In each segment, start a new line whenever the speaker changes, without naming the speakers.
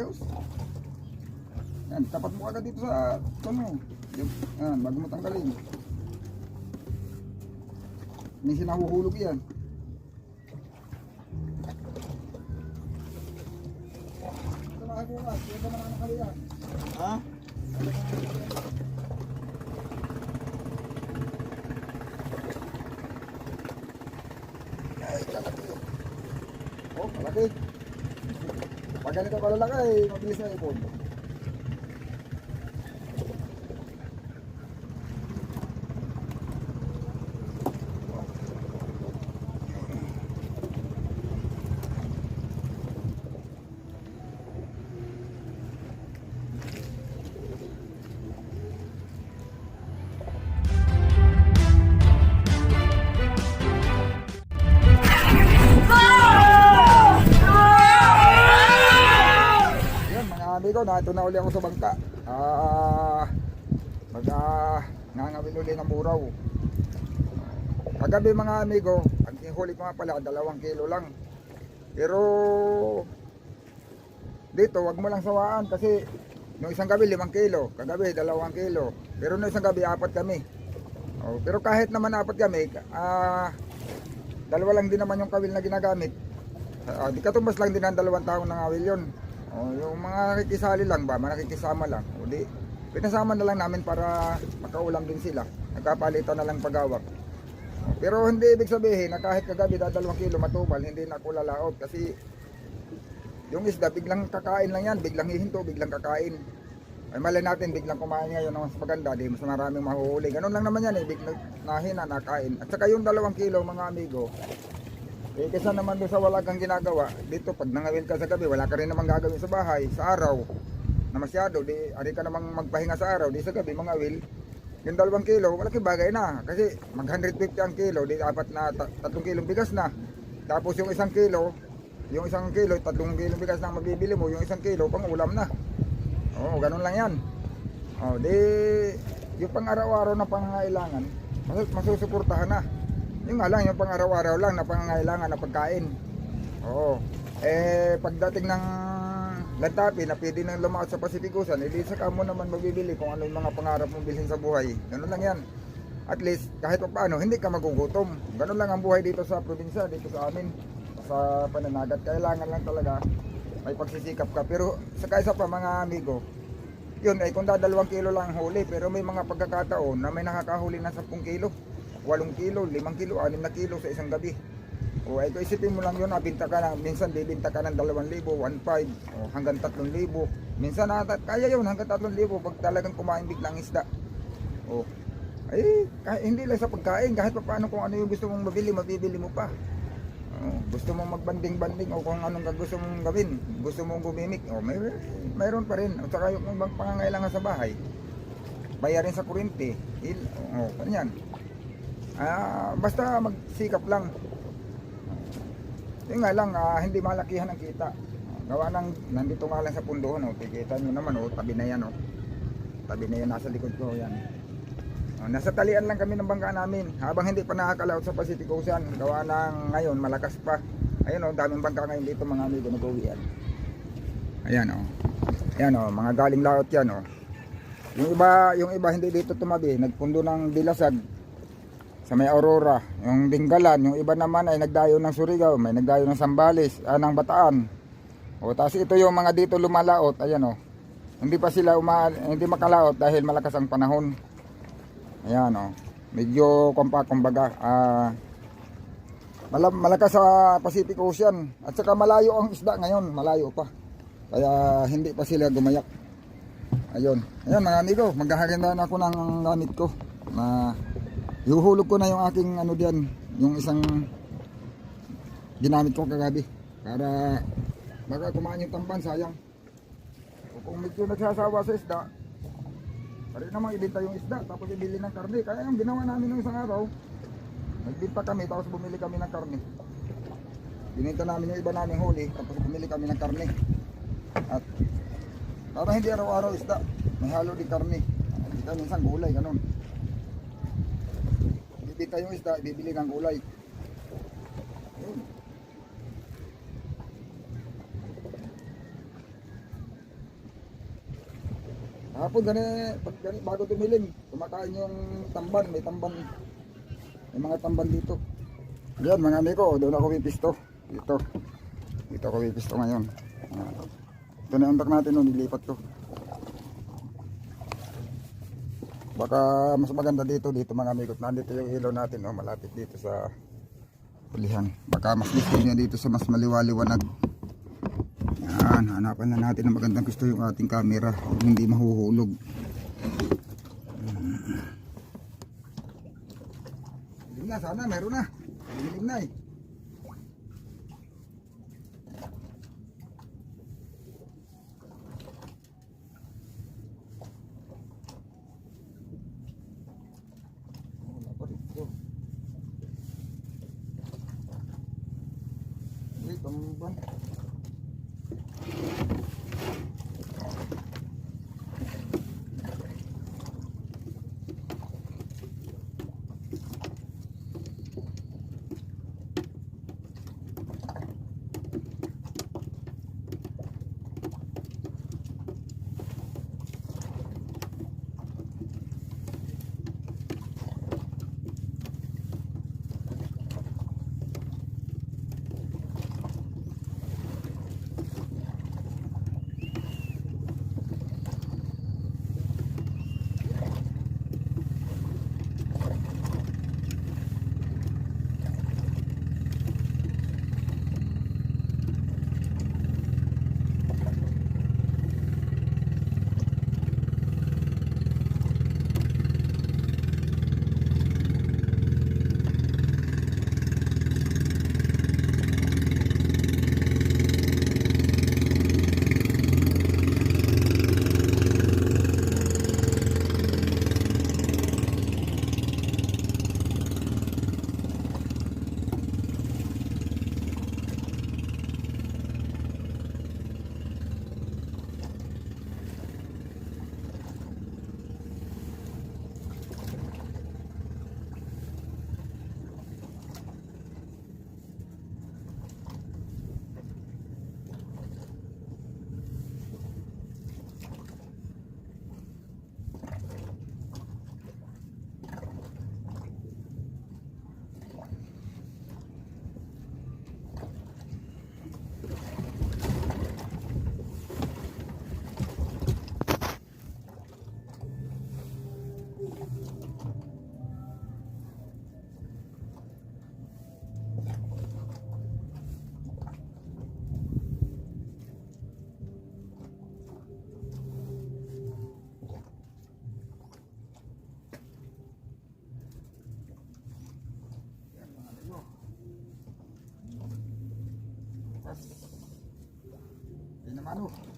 Ayos. Yan, tapat mo agad dito sa tono. Yan, yan, bago mo tanggalin. May sinahuhulog yan. Ito mga bunga, ito mga nakaliyan.
Ha?
Ay, kalaki. Oh, malaki. Pag ganito kalalaki, mabilis na ipon. Mga amigo, nato na uli ako sa bangka. Ah, mag ah, nangawin uli ng buraw. Kagabi mga amigo, ang huli ko nga pala, dalawang kilo lang. Pero dito, wag mo lang sawaan kasi nung isang gabi limang kilo, kagabi dalawang kilo. Pero nung isang gabi apat kami. Oh, pero kahit naman apat kami, ah, dalawa lang din naman yung kawil na ginagamit. Ah, di katumbas lang din ang dalawang taong nangawil yun. O, yung mga nakikisali lang ba, nakikisama lang. O di, pinasama na lang namin para makaulam din sila. Nagkapalitan na lang pagawak. O, pero hindi ibig sabihin na kahit kagabi dadalawang kilo matubal, hindi na ako lalaot kasi yung isda biglang kakain lang yan, biglang hihinto, biglang kakain. Ay malay natin, biglang kumain ngayon ng mas maganda, di mas maraming mahuhuli. Ganun lang naman yan eh, biglang nahina, nakain. At saka yung dalawang kilo mga amigo, eh, kesa naman doon sa wala kang ginagawa, dito pag nangawil ka sa gabi, wala ka rin naman gagawin sa bahay, sa araw, na masyado, di, ari ka namang magpahinga sa araw, di sa gabi, mga wil, yung dalawang kilo, malaki bagay na, kasi mag 150 ang kilo, di dapat na ta- tatlong kilong bigas na, tapos yung isang kilo, yung isang kilo, tatlong kilong bigas na mabibili mo, yung isang kilo, pang ulam na, oo, ganun lang yan, oh, di, yung pang araw-araw na pangangailangan, masus- masusuportahan na, yung nga lang, yung pang araw-araw lang na pangangailangan na pagkain. Oo. Eh, pagdating ng lantapi na pwede nang lumaot sa Pasifikusan, edi saka mo naman mabibili kung ano yung mga pangarap mong bilhin sa buhay. Ganun lang yan. At least, kahit pa paano, hindi ka magugutom. Ganun lang ang buhay dito sa probinsya, dito sa amin, sa pananagat. Kailangan lang talaga may pagsisikap ka. Pero sa isa pa mga amigo, yun ay kung dadalawang kilo lang ang huli, pero may mga pagkakataon na may nakakahuli na 10 kilo. 8 kilo, 5 kilo, 6 na kilo sa isang gabi. O kung isipin mo lang yun, nabinta ka na, minsan bibinta ka ng 2,000, 1,500, o hanggang 3,000. Minsan na, kaya yun hanggang 3,000 pag talagang kumain biglang isda. O, ay, kahit, hindi lang sa pagkain, kahit pa paano kung ano yung gusto mong mabili, mabibili mo pa. O, gusto mong magbanding-banding o kung anong gusto mong gawin, gusto mong gumimik, o may, mayroon pa rin. At saka yung pangangailangan sa bahay, bayarin sa kuryente, il, o, ganyan. Ah, basta magsikap lang. Yun nga lang, ah, hindi malakihan ang kita. Gawa ng, nandito nga lang sa pundohan, oh. Tikita nyo naman, oh, tabi na yan, oh. Tabi na yan, nasa likod ko, yan. Oh, nasa talian lang kami ng bangka namin. Habang hindi pa nakakalaot sa Pacific Ocean, gawa ng ngayon, malakas pa. Ayun, oh, daming bangka ngayon dito, mga amigo, nag-uwi yan. Ayan, oh. Ayan, oh, mga galing laot yan, oh. Yung iba, yung iba hindi dito tumabi, nagpundo ng Dilasag, sa may Aurora, yung Dinggalan, yung iba naman ay nagdayo ng Surigao, may nagdayo ng Sambales, ah, ng Bataan. O tapos ito yung mga dito lumalaot, ayan o. Hindi pa sila uma, hindi makalaot dahil malakas ang panahon. Ayan o. Medyo kompa kumbaga, ah mala- malakas sa Pacific Ocean at saka malayo ang isda ngayon, malayo pa. Kaya hindi pa sila gumayak. Ayun. Ayan mga amigo, maghahaganda na ako ng gamit ko. Na Ihuhulog ko na yung aking ano diyan, yung isang ginamit ko kagabi para baka kumain yung tamban sayang. O kung medyo nagsasawa sa isda, pare namang ibenta yung isda tapos ibili ng karne. Kaya yung ginawa namin nung isang araw, nagbenta kami tapos bumili kami ng karne. Binenta namin yung iba naming huli tapos bumili kami ng karne. At para hindi araw-araw isda, may halo di karne. Ka minsan gulay, ganun bibenta yung isda, bibili ng gulay. Ayun. Hapon gani, pag gani, bago tumilim, kumakain yung tamban, may tamban. May mga tamban dito. Yan mga amigo, doon ako pipisto. Dito. Dito ako pipisto ngayon. Ito na yung natin, no, nilipat ko. Baka mas maganda dito, dito mga amigo. Nandito yung ilaw natin, no, malapit dito sa pulihan. Baka mas gusto niya dito sa mas maliwaliwanag. Yan, hanapan na natin ng magandang gusto yung ating camera. Hindi mahuhulog. Dilim na, sana meron na. Dilim na eh. Hindi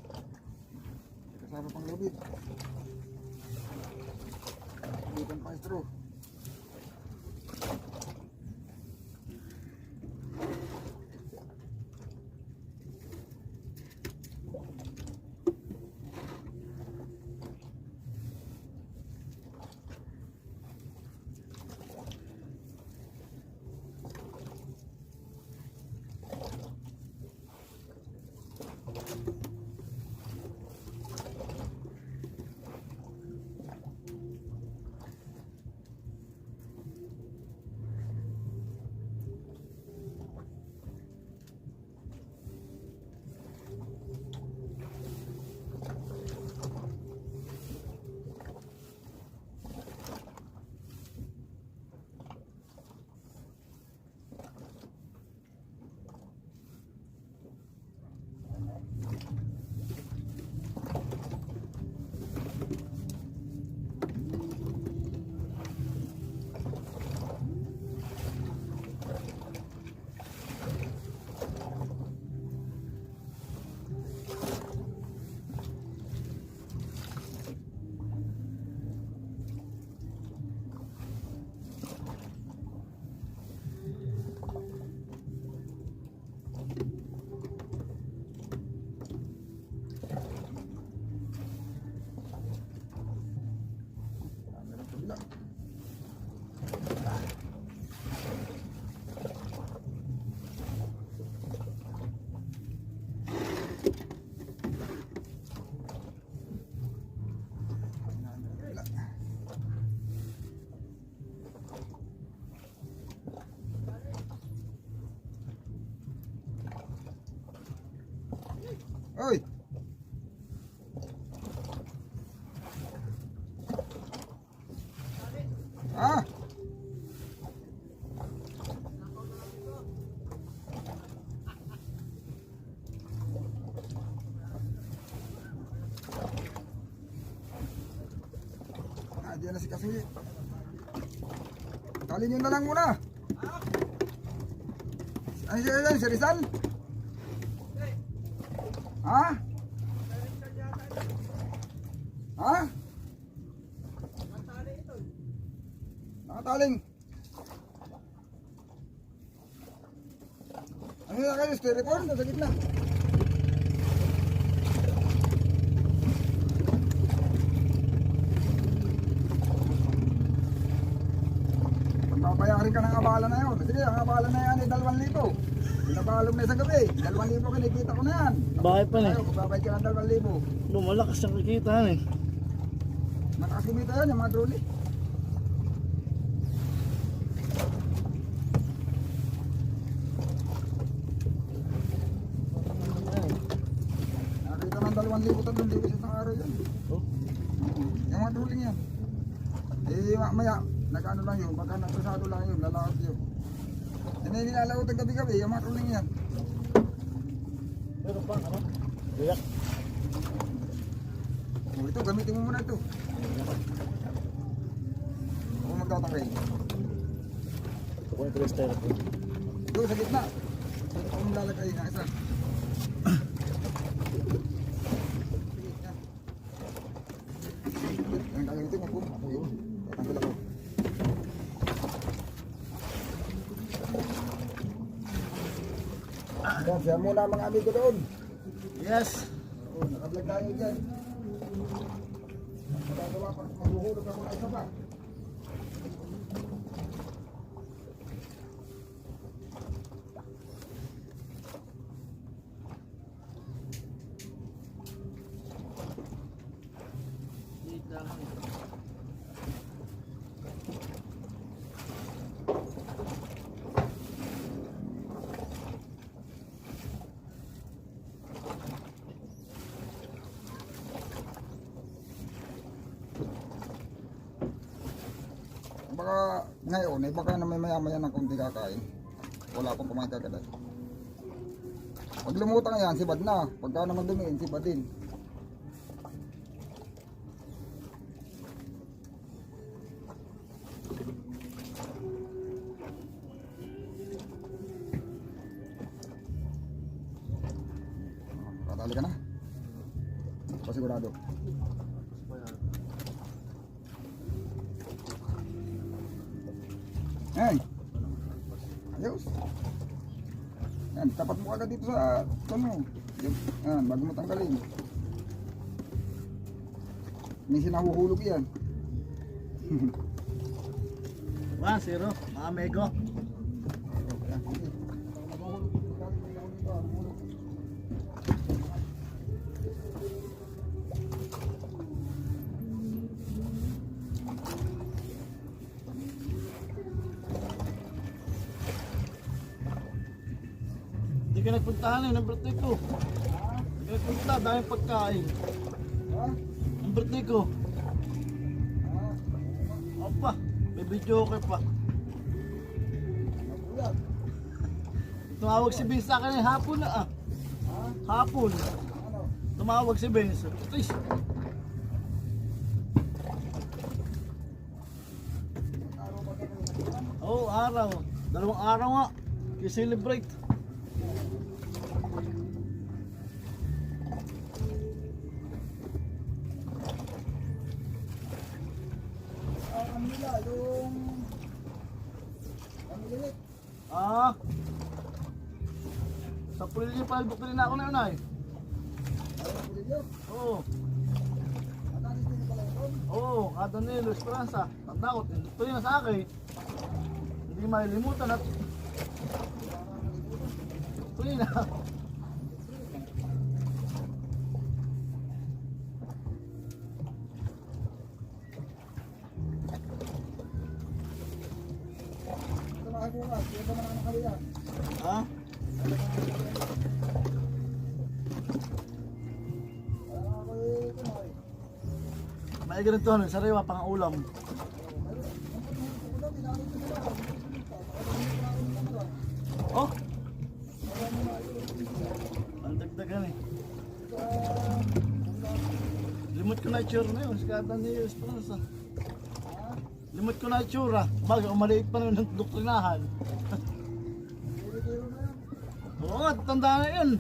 Ah! Ah, diyan na si Kasuyi. Tali nyo na lang muna. Ano siya yan? Si Rizal? Ha? Ha? Kayo? Styrofoam? Nasa gitna. Pagpapayarin ka ng abala na yun. Sige, ang abala na yan ay 2,000. Pinabalog na isang gabi. 2,000 kinikita ko na yan.
Bakit pa na?
Ayaw, magbabayad ka ng 2,000.
No, malakas ang kikita eh.
Malakas kumita yan, yung mga drone eh. Nakita ng dalawang libo, tatlong libo sa isang araw yan.
Oh,
Yung mga drone yan. Eh, ma- maya, nag-ano lang yun, baka nagsasado lang yun, lalaot yun. Yan ay nilalaot ang gabi-gabi, yung mga drone yan.
pero pa, ano? Biyak.
O ito, gamitin mo muna ito. Ako magtatangay.
Ito ko yung crystal ko.
Ito, sa gitna. Ito ang lalagay na isa. Ang gagamitin mo po. Ako yun. Tatanggal ako. Yan, siya muna mga amigo doon.
Yes!
Oo, nakablog tayo dyan. Magagawa pa, maghuhulog ako na isa pa. Baka ngayon, eh, maya-maya ng kunti kakain. Wala pang kumain kagad. Pag lumutang yan, sibad na. Pagka naman dumiin, sibad din. Katali ka na? Pasigurado. Yan. Ayos. Yan, agad dito sa tono. Yan, yan bago mo tanggalin. May sinahuhulog yan.
1-0, mga mego. Nagpuntahan eh, ng birthday ko. Hindi ka nagpunta, daming pagkain. Ang birthday ko. Opa, may video okay pa. Tumawag si Vince sa akin eh, hapon na ah.
Ha?
Hapon. Tumawag si
nagkikitan?
Oo, oh, araw. Dalawang araw nga. I-celebrate. Bukli na ako na yun ay. Oo. Oo, kada Nilo Esperanza. Tanda ko, ito yun sa akin. Hindi malilimutan at tuloy na.
Ito mga bukas, ito mga nakakalian.
May ganito ano, sariwa pang ulam. Oh! Ang dagdagan eh. Limot ko na itsura na yun, sikatan niya yung Esperanza. Limot ko na itsura, bago umaliit pa naman ng doktrinahan. Oo nga, tanda na yun.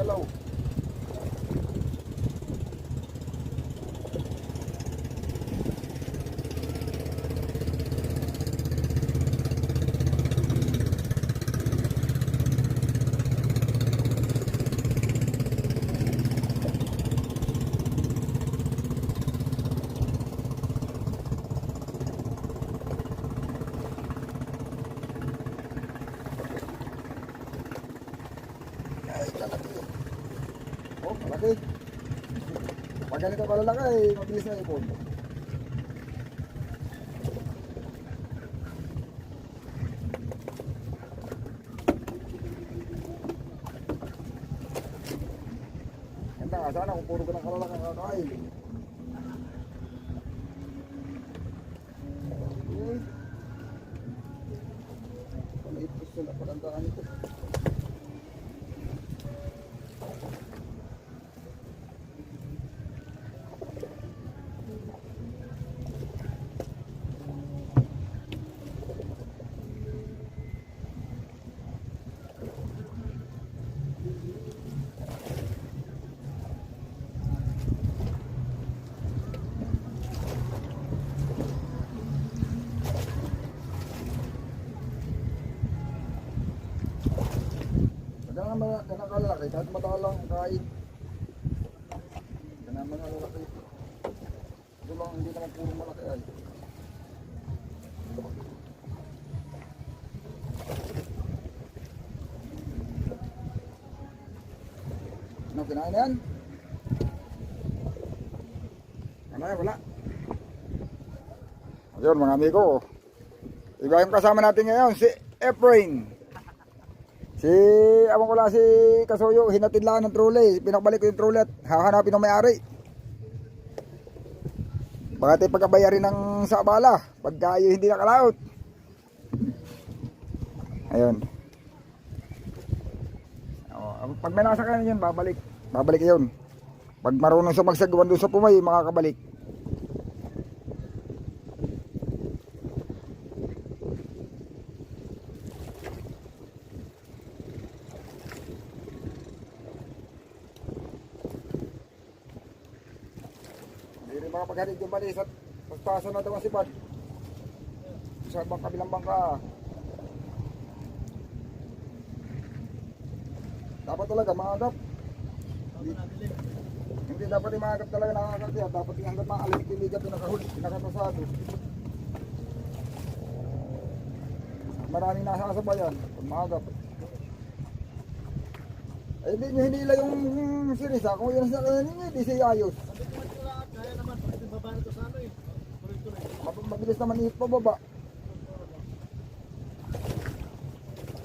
Hindi Pag ganito kalalaki, mabilis na ipon. Ganda nga sana kung puro ka ng kalalaki ang kakain. Paliit ko sila pagandaan ito. Ganang mga kalalaki, kahit matalang kain. Ganang mga lalaki. Ito lang, hindi naman puro malaki ay. Ano, kinain na yan? Wala, wala. Ayun mga amigo. Iba yung kasama natin ngayon, si Efrain. Si, abang ko si Kasuyo, hinatid lang ng trolley. Pinakabalik ko yung trolley at hahanapin ng may-ari. Baka tayo pagkabayarin ng sabala, pagka yung hindi nakalaot. Ayun. Oh, pag may nakasakyan yun, babalik. Babalik yun. Pag marunong siya magsagawan doon sa pumay, makakabalik. Hindi rin balis at pagpasa na daw ang sipad. Sa bang kabilang bangka. Dapat talaga maagap. Hindi, hindi dapat yung maagap talaga nakakakya. Dapat yung hanggang maalimik yung ligat yung nakahuli, nakatasado. Maraming nasasabayan pag maagap. Eh, hindi nyo hinila yung sirisa. Kung yun sa kanin nyo, di siya ayos
sa ano eh. Tuloy-tuloy.
Mab- Mabilis naman ihit pababa.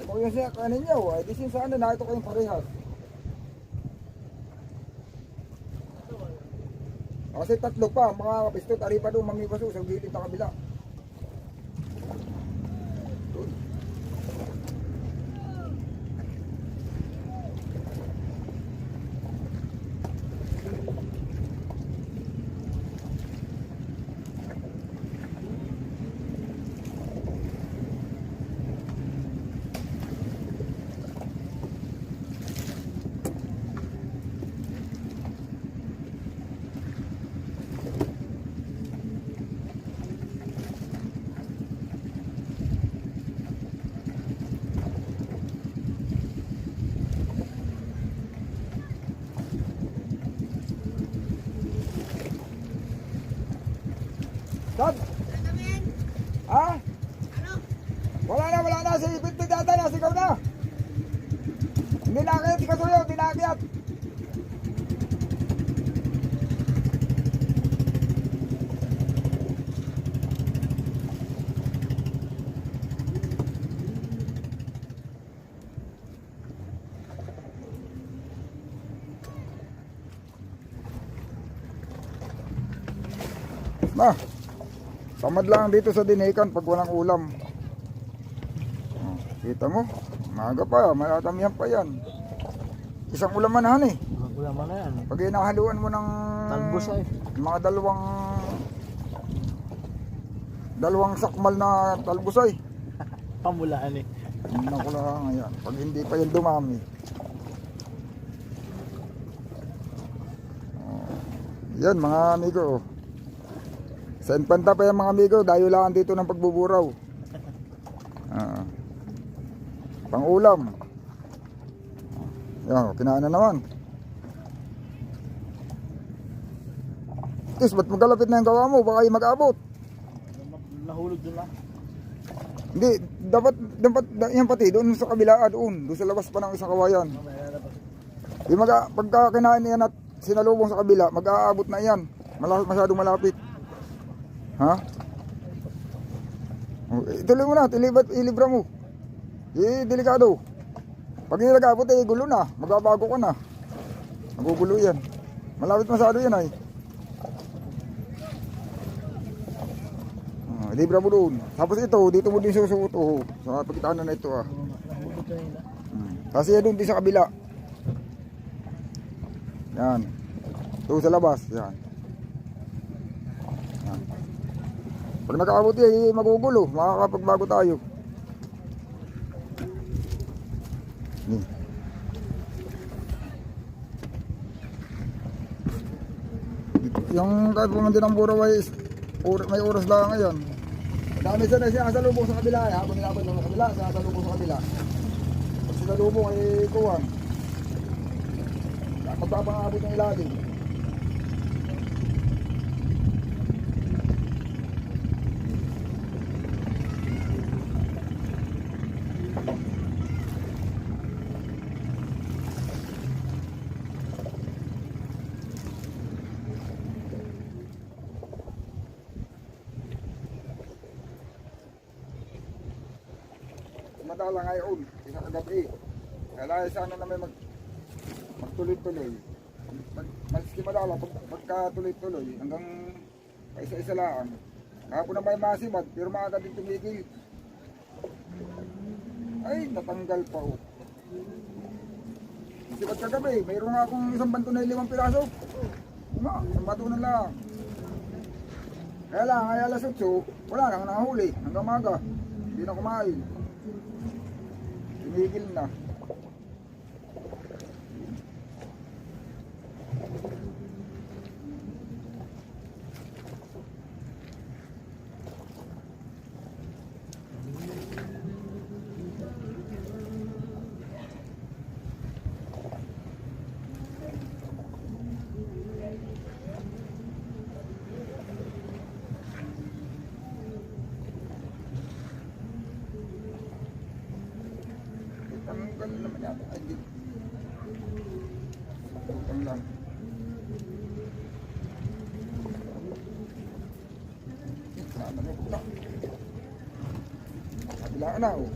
Kung yun siya kanin nyo, ay di siya sa ano, nakito kayong parehas. Kasi tatlo pa, mga pistot, ari pa doon, mamipaso sa gilid na kabila. طب. Tamad lang dito sa dinikan pag walang ulam. Oh, kita mo, maaga pa, malatamihan pa yan. Isang ulam manahan eh.
Man na yan.
Pag inahaluan mo ng
Talbos ay.
mga dalawang dalawang sakmal na talbusay.
Pamulaan eh.
Ko lang ayan. Pag hindi pa yung dumami. Oh, yan mga amigo. Oh. Sa Infanta pa yan mga amigo. Dayo lang dito ng pagbuburaw. Ah. pang ulam. Yan, kinaan na naman. Tis, ba't magkalapit na yung gawa mo? Baka yung mag-abot.
Nahulog dun lang.
Hindi, dapat, dapat, yan pati, doon sa kabila, ah, doon, doon sa labas pa ng isang kawayan. Di mag pagka kinain yan at sinalubong sa kabila, mag-aabot na yan. Malapit, masyadong malapit. Ha? Ituloy mo na, ilibat, ilibra mo. Eh, delikado. Pag hindi nag-aabot, eh, gulo na. Magbabago ka na. Magugulo yan. Malapit masyado yan ay. Oh, libra mo doon. Tapos ito, dito mo din susuot. Oh, sa pagkitaan na ito ah. Hmm. Kasi yan doon din sa kabila. Yan. Ito sa labas. Yan. Pag nakaabot yan, magugulo. Makakapagbago tayo. Yan. Yung kahit pumunti ng buraw ay or, may oras lang ngayon. Dami sa siya sa lubong sa kabila. Eh. Habang nilabot sa kabila, siya sa lubong sa kabila. Pag sila lubong ay kuwan. Pagpapangaabot ng ilalim. Madala ngayon, isa kagabi. Kaya sana na may mag, magtuloy-tuloy. Mag, maski madala, pag, pagka-tuloy-tuloy, hanggang isa-isa lang. Kahapon na may masimad, pero maaga din tumigil. Ay, natanggal pa oh. Kasi ba't kagabi, mayroon nga akong isang banto na limang piraso. Nga, isang bato na lang. Kaya lang, ay alas 8, wala nang nahuli hanggang maga. Hindi na kumain. Tumigil na. Tanggal naman yata. Ay, di. Tutang lang. Sana na pula. Kabila na oh.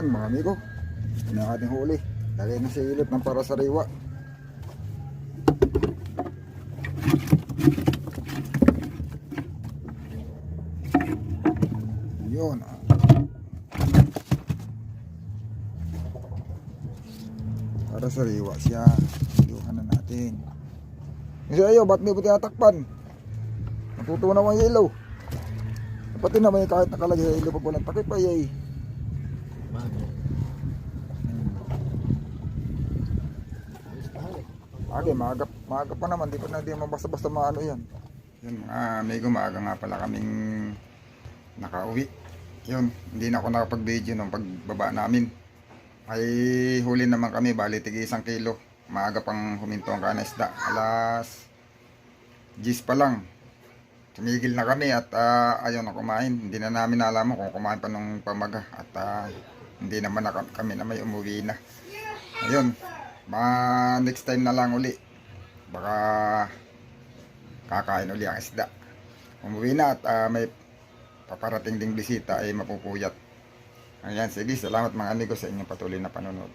Yan mga amigo. Na ating huli. Lagay na sa ilip ng para sariwa. Yun. Para sariwa siya. Iluhan na natin. Kasi ayo, ba't may puti natakpan? Natutunaw ang yellow. Pati naman yung kahit nakalagay sa ilaw pag walang takip ay ay.
Bago.
Okay, maaga, maaga pa naman, di pa na di mo basta-basta maano yan. Yun mga amigo, maaga nga pala kaming nakauwi. Yun, hindi na ako nakapag-video nung pagbaba namin. Ay huli naman kami, bali tigi isang kilo. Maaga pang huminto ang kanisda. Alas 10 pa lang. Tumigil na kami at ah, ayaw na kumain. Hindi na namin nalaman kung kumain pa nung pamaga. At ah, hindi naman na kami na may umuwi na. Ayun, ma next time na lang uli. Baka kakain uli ang isda. Umuwi na at ah, may paparating ding bisita ay mapupuyat. Ayan, sige, salamat mga amigo sa inyong patuloy na panonood.